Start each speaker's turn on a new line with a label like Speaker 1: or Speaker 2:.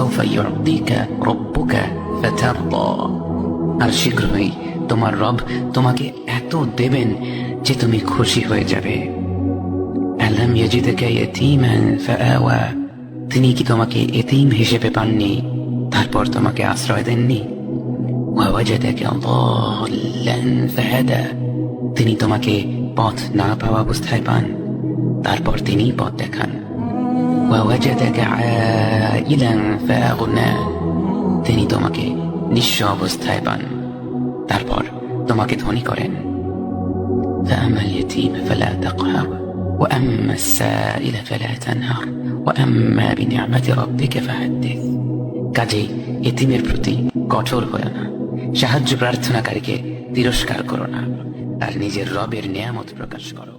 Speaker 1: ওয়ালা সাউফা ইউতিকা রব্বুকা ফাতারদা আর শীঘ্রই তোমার রব তোমাকে এত দেবেন যে তুমি খুশি হয়ে যাবে। আলাম ইয়াজিদাকা ইয়াতীমান ফাআওয়া। তিনি কি তোমাকে এতিম হিসেবে পাননি? তারপর তোমাকে আশ্রয় দেননি? তিনি তোমাকে পথ না পাওয়া অবস্থায় পান। তারপর তিনি পথ দেখান। ওয়াওয়াজাদাকা আইলান ফাআগনা তিনি তোমাকে নিঃস্ব অবস্থায় পান তারপর তোমাকে ধনী করেন فأما اليتيم فلا تقهر وأما السائل فلا تنهر وأما بنعمة ربك فحدث কাজেই এতিমের প্রতি কঠোর হয়ে না সাহায্য প্রার্থনাকারীকে তিরস্কার করো না আর নিজের রবের নিয়ামত প্রকাশ করো